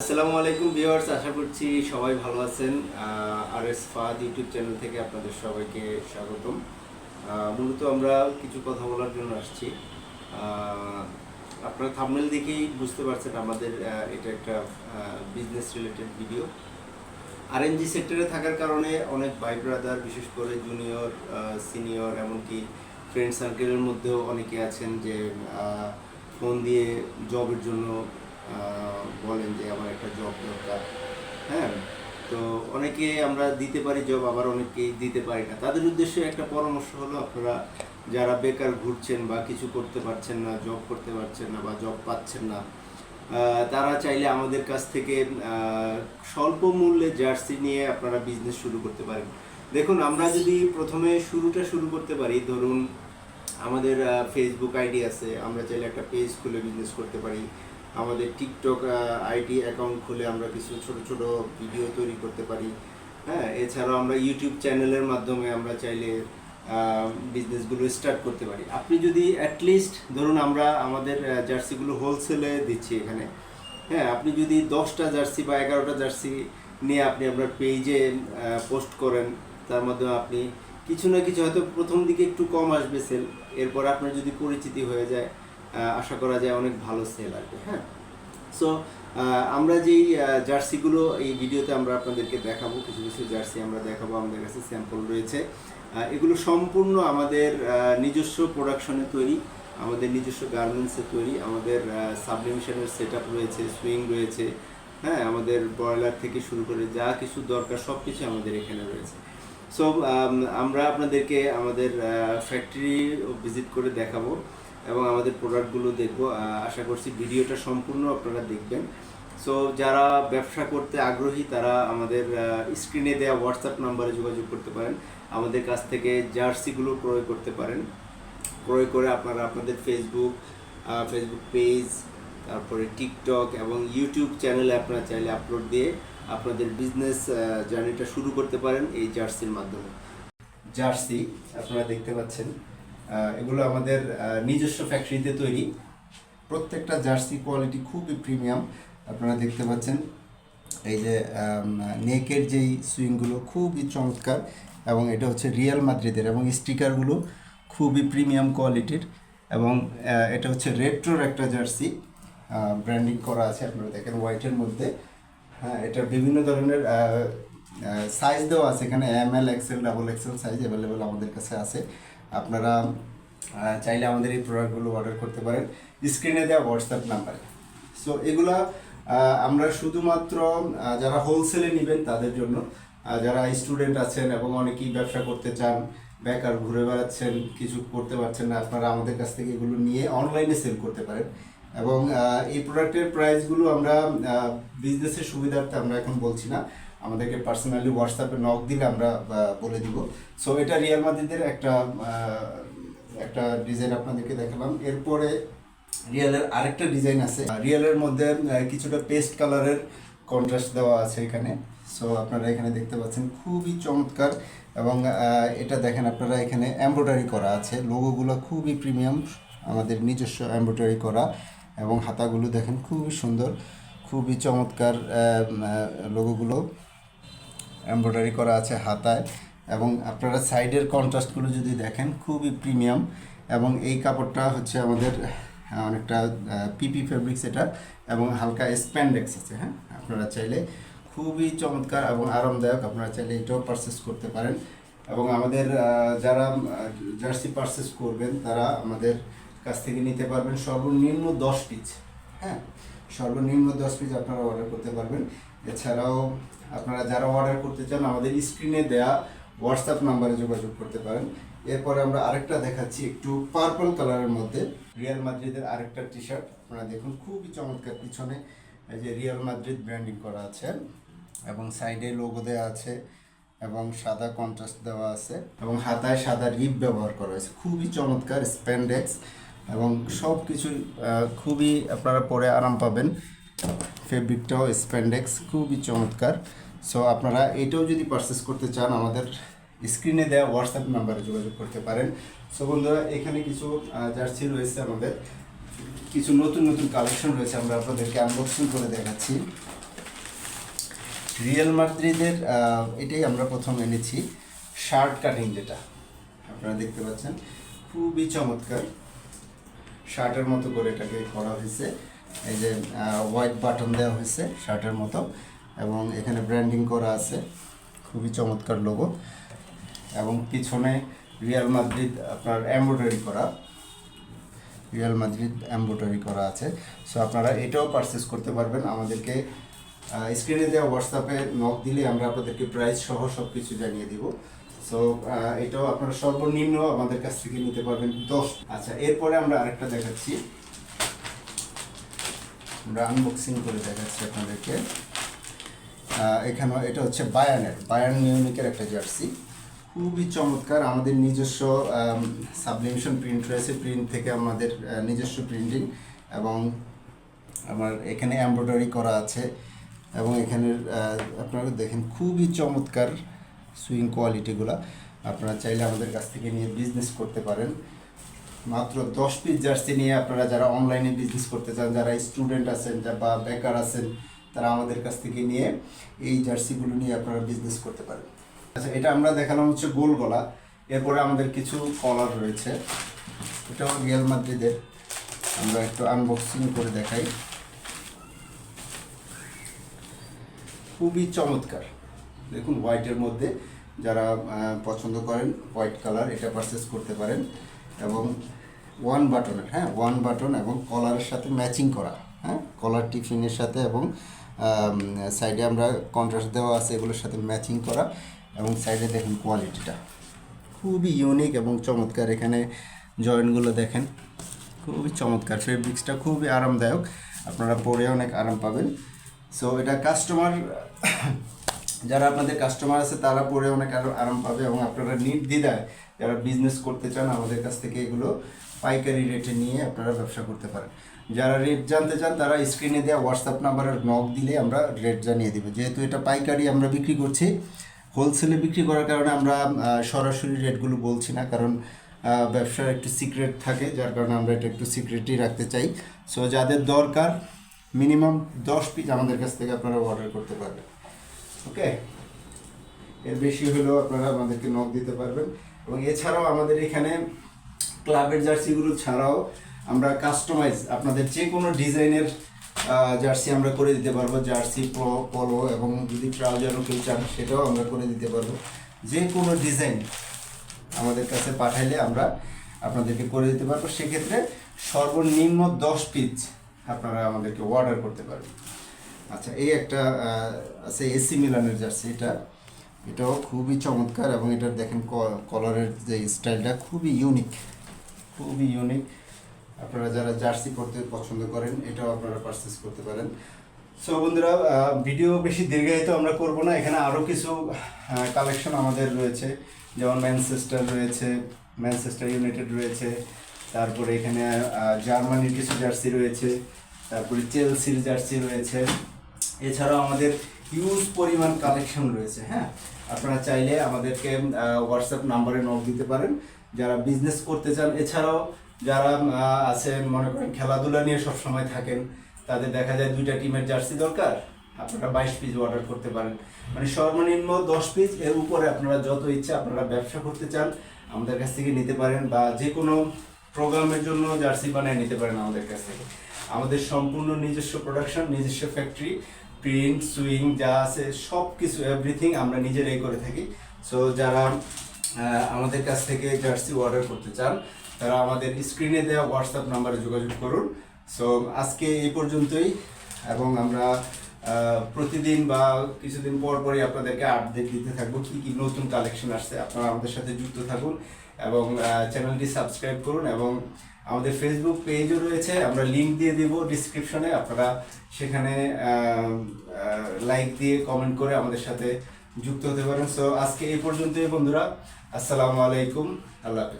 আসসালামু আলাইকুম ভিউয়ার্স, আশা করছি সবাই ভালো আছেন। আর এস ফাদ ইউটিউব চ্যানেল থেকে আপনাদের সবাইকে স্বাগতম। মূলত আমরা কিছু কথা বলার জন্য আসছি। আপনারা থামনেল দেখেই বুঝতে পারছেন আমাদের এটা একটা বিজনেস রিলেটেড ভিডিও আরএনজি সেক্টরে থাকার কারণে অনেক ভাই ব্রাদার বিশেষ করে জুনিয়র সিনিয়র এমনকি ফ্রেন্ড সার্কেলের মধ্যেও অনেকে আছেন যে ফোন দিয়ে জবের জন্য বলেন যে আমার একটা জব দরকার। হ্যাঁ? তো অনেকে আমরা দিতে পারি জব আবার অনেকেই দিতে পারি না। তাদের উদ্দেশ্যে একটা পরামর্শ হলো আপনারা যারা বেকার ঘুরছেন বা কিছু করতে পারছেন না জব করতে পারছেন না বা জব পাচ্ছেন না তারা চাইলে আমাদের কাছ থেকে স্বল্প মূল্যে জার্সি নিয়ে আপনারা বিজনেস শুরু করতে পারেন। দেখুন, আমরা যদি প্রথমে শুরুটা শুরু করতে পারি, ধরুন আমাদের ফেসবুক আইডি আছে, আমরা চাইলে একটা পেজ খুলে বিজনেস করতে পারি। আমাদের টিকটক আইডি অ্যাকাউন্ট খুলে আমরা কিছু ছোট ছোট ভিডিও তৈরি করতে পারি। হ্যাঁ এছাড়াও আমরা ইউটিউব চ্যানেলের মাধ্যমে আমরা চাইলে বিজনেসগুলো স্টার্ট করতে পারি। আপনি যদি অ্যাটলিস্ট ধরুন আমরা আমাদের জার্সিগুলো হোলসেলে দিচ্ছি এখানে। হ্যাঁ আপনি যদি দশটা জার্সি বা এগারোটা জার্সি নিয়ে আপনি আপনার পেজে পোস্ট করেন, তার মাধ্যমে আপনি কিছু না কিছু হয়তো প্রথম দিকে একটু কম আসবে সেল এরপর আপনার যদি পরিচিতি হয়ে যায় আশা করা যায় অনেক ভালো সেল আসবে হ্যাঁ? সো আমরা যেই জার্সিগুলো এই ভিডিওতে আমরা আপনাদেরকে দেখাবো, কিছু কিছু জার্সি আমরা দেখাবো, আমাদের কাছে স্যাম্পল রয়েছে। এগুলো সম্পূর্ণ আমাদের নিজস্ব প্রোডাকশনে তৈরি, আমাদের নিজস্ব গার্মেন্টসে তৈরি, আমাদের সাবলিমিশনের সেট রয়েছে সুইং রয়েছে হ্যাঁ? আমাদের ব্রয়লার থেকে শুরু করে যা কিছু দরকার সব কিছু আমাদের এখানে রয়েছে। সো আমরা আপনাদেরকে আমাদের ফ্যাক্টরি ভিজিট করে দেখাবো। এবং আমাদের প্রোডাক্টগুলো দেখব। আশা করছি ভিডিওটা সম্পূর্ণ আপনারা দেখবেন। সো যারা ব্যবসা করতে আগ্রহী, তারা আমাদের স্ক্রিনে দেওয়া হোয়াটসঅ্যাপ নাম্বারে যোগাযোগ করতে পারেন। আমাদের কাছ থেকে জার্সিগুলো ক্রয় করতে পারেন। ক্রয় করে আপনারা আপনাদের ফেসবুক ফেসবুক পেজ তারপরে টিকটক এবং ইউটিউব চ্যানেলে আপনারা চাইলে আপলোড দিয়ে আপনাদের বিজনেস জার্নিটা শুরু করতে পারেন এই জার্সির মাধ্যমে। জার্সি আপনারা দেখতে পাচ্ছেন। এগুলো আমাদের নিজস্ব ফ্যাক্টরিতে তৈরি। প্রত্যেকটা জার্সি কোয়ালিটি খুবই প্রিমিয়াম আপনারা দেখতে পাচ্ছেন, এই যে নেকের যেই সুইংগুলো খুবই চমৎকার এবং এটা হচ্ছে রিয়াল মাদ্রিদের এবং স্টিকারগুলো খুবই প্রিমিয়াম কোয়ালিটির এবং এটা হচ্ছে রেট্রোর একটা জার্সি। ব্র্যান্ডিং করা আছে, আপনারা দেখেন হোয়াইটের মধ্যে। হ্যাঁ এটা বিভিন্ন ধরনের সাইজ দেওয়া আছে। এখানে M L XL double XL size available আমাদের কাছে আছে। আপনারা চাইলে আমাদের এই প্রোডাক্টগুলো অর্ডার করতে পারেন। স্ক্রিনে দেওয়া হোয়াটসঅ্যাপ নাম্বারে সো এগুলা আমরা শুধুমাত্র যারা হোলসেলে নেবেন তাদের জন্য যারা স্টুডেন্ট আছেন এবং অনেকেই ব্যবসা করতে চান, বেকার, ঘুরে বেড়াচ্ছেন, কিছু করতে পারছেন না, আপনারা আমাদের কাছ থেকে এগুলো নিয়ে অনলাইনে সেল করতে পারেন। এবং এই প্রোডাক্টের প্রাইসগুলো আমরা বিজনেসের সুবিধার্থে আমরা এখন বলছি না। আমাদেরকে পার্সোনালি হোয়াটসঅ্যাপে নক দিলে আমরা বলে দিব। সো এটা রিয়াল মাদ্রিদের একটা একটা ডিজাইন আপনাদেরকে দেখালাম। এরপরে রিয়ালের আরেকটা ডিজাইন আছে। রিয়ালের মধ্যে কিছুটা পেস্ট কালারের কন্ট্রাস্ট দেওয়া আছে এখানে। সো আপনারা এখানে দেখতে পাচ্ছেন, খুবই চমৎকার। এবং এটা দেখেন আপনারা এখানে এমব্রয়ডারি করা আছে। লোগোগুলো খুবই প্রিমিয়াম আমাদের নিজস্ব এমব্রয়ডারি করা। এবং হাতাগুলো দেখেন খুবই সুন্দর, খুবই চমৎকার লোগোগুলো এমব্রয়ডারি করা আছে হাতায় এবং আপনারা সাইডের কন্ট্রাস্টগুলো যদি দেখেন, খুবই প্রিমিয়াম এবং এই কাপড়টা হচ্ছে আমাদের অনেকটা পিপি ফেব্রিক্স এটা এবং হালকা স্প্যান্ডেক্স আছে হ্যাঁ আপনারা চাইলে খুবই চমৎকার এবং আরামদায়ক আপনারা চাইলে এটাও পারচেস করতে পারেন এবং আমাদের যারা জার্সি পারচেস করবেন, তারা আমাদের কাছ থেকে নিতে পারবেন সর্বনিম্ন দশ পিস হ্যাঁ সর্বনিম্ন দশ পিস আপনারা অর্ডার করতে পারবেন। এছাড়াও আপনারা যারা অর্ডার করতে চান, আমাদের স্ক্রিনে দেয়া হোয়াটসঅ্যাপ নাম্বারে যোগাযোগ করতে পারেন। এরপরে আমরা আরেকটা দেখাচ্ছি একটু পার্পল কালারের মধ্যে। রিয়াল মাদ্রিদের আরেকটা টি শার্ট আপনারা দেখুন, খুবই চমৎকার পিছনে এই যে রিয়াল মাদ্রিদ ব্র্যান্ডিং করা আছে এবং সাইডে লোগো দেওয়া আছে এবং সাদা কন্ট্রাস্ট দেওয়া আছে এবং হাতায় সাদা রিপ ব্যবহার করা হয়েছে। খুবই চমৎকার স্প্যান্ডেক্স এবং সব কিছুই খুবই আপনারা পরে আরাম পাবেন। ফেব্রিকটাও স্প্যান্ডেক্স খুবই চমৎকার। সো আপনারা এটাও যদি পারচেস করতে চান, আমাদের স্ক্রিনে দেওয়া হোয়াটসঅ্যাপ নাম্বারে যোগাযোগ করতে পারেন। সো বন্ধুরা, এখানে কিছু জার্সি রয়েছে আমাদের। কিছু নতুন নতুন কালেকশন রয়েছে, আমরা আপনাদেরকে আনবক্সিং করে দেখাচ্ছি। রিয়েল মাদ্রিদের এটাই আমরা প্রথম এনেছি। শার্ট কাটিং যেটা, আপনারা দেখতে পাচ্ছেন। খুবই চমৎকার। শার্টের মতো করে এটাকে করা হয়েছে। এই যে হোয়াইট বাটন দেওয়া হয়েছে শার্টের মতো এবং এখানে ব্র্যান্ডিং করা আছে। খুবই চমৎকার লোগো এবং পিছনে রিয়াল মাদ্রিদ আপনার এমব্রয়ডারি করা। রিয়াল মাদ্রিদ এমব্রয়ডারি করা আছে। সো আপনারা এটাও পারচেস করতে পারবেন। আমাদেরকে স্ক্রিনে দেওয়া হোয়াটসঅ্যাপে নক দিলে আমরা আপনাদেরকে প্রাইস সহ সব কিছু জানিয়ে দিব। সো এটাও আপনারা সর্বনিম্ন আমাদের কাছ থেকে নিতে পারবেন দশ। আচ্ছা এরপরে আমরা আরেকটা দেখাচ্ছি। আমরা আনবক্সিং করে দেখাচ্ছি আপনাদেরকে। এখানে এটা হচ্ছে বায়ানের বায়ান মিউনিকের একটা জার্সি। খুবই চমৎকার, আমাদের নিজস্ব সাবলিমেশন প্রিন্ট রয়েছে প্রিন্ট থেকে আমাদের নিজস্ব প্রিন্টিং এবং আমার এখানে এমব্রয়ডারি করা আছে এবং এখানের আপনারা দেখেন খুবই চমৎকার সুইং কোয়ালিটিগুলো আপনারা চাইলে আমাদের কাছ থেকে নিয়ে বিজনেস করতে পারেন। মাত্র দশ পিস জার্সি নিয়ে আপনারা যারা অনলাইনে বিজনেস করতে চান, যারা স্টুডেন্ট আছেন বা বেকার আছেন, তারা আমাদের কাছ থেকে নিয়ে এই জার্সিগুলো নিয়ে আপনারা বিজনেস করতে পারেন। আচ্ছা এটা আমরা দেখালাম হচ্ছে গোল গলা। এরপরে আমাদের কিছু কলার রয়েছে। এটাও রিয়াল মাদ্রিদের আমরা একটু আনবক্সিং করে দেখাই। খুবই চমৎকার। দেখুন হোয়াইটের মধ্যে যারা পছন্দ করেন হোয়াইট কালার এটা পারচেস করতে পারেন এবং ওয়ান বাটনের হ্যাঁ ওয়ান বাটন এবং কলারের সাথে ম্যাচিং করা হ্যাঁ কলার টিফিনের সাথে এবং সাইডে আমরা কন্ট্রাস্ট দেওয়া আছে, এগুলোর সাথে ম্যাচিং করা এবং সাইডে দেখুন কোয়ালিটিটা খুবই ইউনিক এবং চমৎকার এখানে জয়েন্টগুলো দেখেন। খুবই চমৎকার ফেব্রিক্সটা খুবই আরামদায়ক, আপনারা পরে অনেক আরাম পাবেন। সো এটা কাস্টমার যারা আপনাদের কাস্টমার আছে, তারা পরে অনেক আরও আরাম পাবে এবং আপনারা নির্দ্বিধায় যারা বিজনেস করতে চান, আমাদের কাছ থেকে এগুলো পাইকারি রেটে নিয়ে আপনারা ব্যবসা করতে পারেন। যারা রেট জানতে চান, তারা স্ক্রিনে দেওয়া হোয়াটসঅ্যাপ নাম্বারের নক দিলে আমরা রেট জানিয়ে দেবো। যেহেতু এটা পাইকারি আমরা বিক্রি করছি হোলসেলে বিক্রি করার কারণে আমরা সরাসরি রেটগুলো বলছি না, কারণ ব্যবসার একটু সিক্রেট থাকে, যার কারণে আমরা এটা একটু সিক্রেটই রাখতে চাই। সো যাদের দরকার মিনিমাম দশ পিস আমাদের কাছ থেকে আপনারা অর্ডার করতে পারবেন। ওকে? এর বেশি হলেও আপনারা আমাদেরকে নক দিতে পারবেন। এবং এছাড়াও আমাদের এখানে ক্লাবের জার্সিগুলো ছাড়াও আমরা কাস্টমাইজ আপনাদের যে কোনো ডিজাইনের জার্সি আমরা করে দিতে পারব জার্সি পলো এবং যদি ট্রাউজারও কেউ চান, সেটাও আমরা করে দিতে পারব। যে কোনো ডিজাইন আমাদের কাছে পাঠাইলে আমরা আপনাদেরকে করে দিতে পারব। সেক্ষেত্রে সর্বনিম্ন দশ পিস আপনারা আমাদেরকে অর্ডার করতে পারবেন। আচ্ছা এই একটা আছে এসি মিলানের জার্সি এটা, এটাও খুবই চমৎকার এবং এটার দেখেন কলারের যে স্টাইলটা খুবই ইউনিক খুবই ইউনিক আপনারা যারা জার্সি পরতে পছন্দ করেন, এটাও আপনারা পারচেস করতে পারেন। সো বন্ধুরা ভিডিও বেশি দীর্ঘায়িত আমরা করব না। এখানে আরও কিছু কালেকশন আমাদের রয়েছে। যেমন ম্যানচেস্টার রয়েছে ম্যানচেস্টার ইউনাইটেড রয়েছে, তারপরে এখানে জার্মানির কিছু জার্সি রয়েছে, তারপরে চেলসির জার্সি রয়েছে। এছাড়াও আমাদের হিউজ পরিমাণ কালেকশন রয়েছে হ্যাঁ? আপনারা চাইলে আমাদেরকে হোয়াটসঅ্যাপ নাম্বারে নক দিতে পারেন। যারা বিজনেস করতে চান, এছাড়াও যারা আছেন, মনে করেন খেলাধুলা নিয়ে সবসময় থাকেন, তাদের দেখা যায় দুইটা টিমের জার্সি দরকার। আপনারা বাইশ পিস অর্ডার করতে পারেন। মানে সর্বনিম্ন দশ পিস এর উপরে আপনারা যত ইচ্ছা আপনারা ব্যবসা করতে চান, আমাদের কাছ থেকে নিতে পারেন বা যে কোনো প্রোগ্রামের জন্য জার্সি বানিয়ে নিতে পারেন আমাদের কাছ থেকে। আমাদের সম্পূর্ণ নিজস্ব প্রোডাকশন নিজস্ব ফ্যাক্টরি প্রিন্ট সুইং যা আছে সব কিছু এভরিথিং আমরা নিজেরাই করে থাকি। সো যারা আমাদের কাছ থেকে জার্সি অর্ডার করতে চান, তারা আমাদের স্ক্রিনে দেওয়া হোয়াটসঅ্যাপ নাম্বারে যোগাযোগ করুন। সো আজকে এই পর্যন্তই, এবং আমরা প্রতিদিন বা কিছুদিন পর পরই আপনাদেরকে আপডেট দিতে থাকব, কী কী নতুন কালেকশন আসছে। আপনারা আমাদের সাথে যুক্ত থাকুন, এবং চ্যানেলটি সাবস্ক্রাইব করুন, এবং আমাদের ফেসবুক পেজও রয়েছে, আমরা লিঙ্ক দিয়ে দিব ডিসক্রিপশনে আপনারা সেখানে লাইক দিয়ে কমেন্ট করে আমাদের সাথে যুক্ত হতে পারেন। সো আজকে এই পর্যন্তই বন্ধুরা, আসসালামু আলাইকুম, আল্লাহ হাফিজ।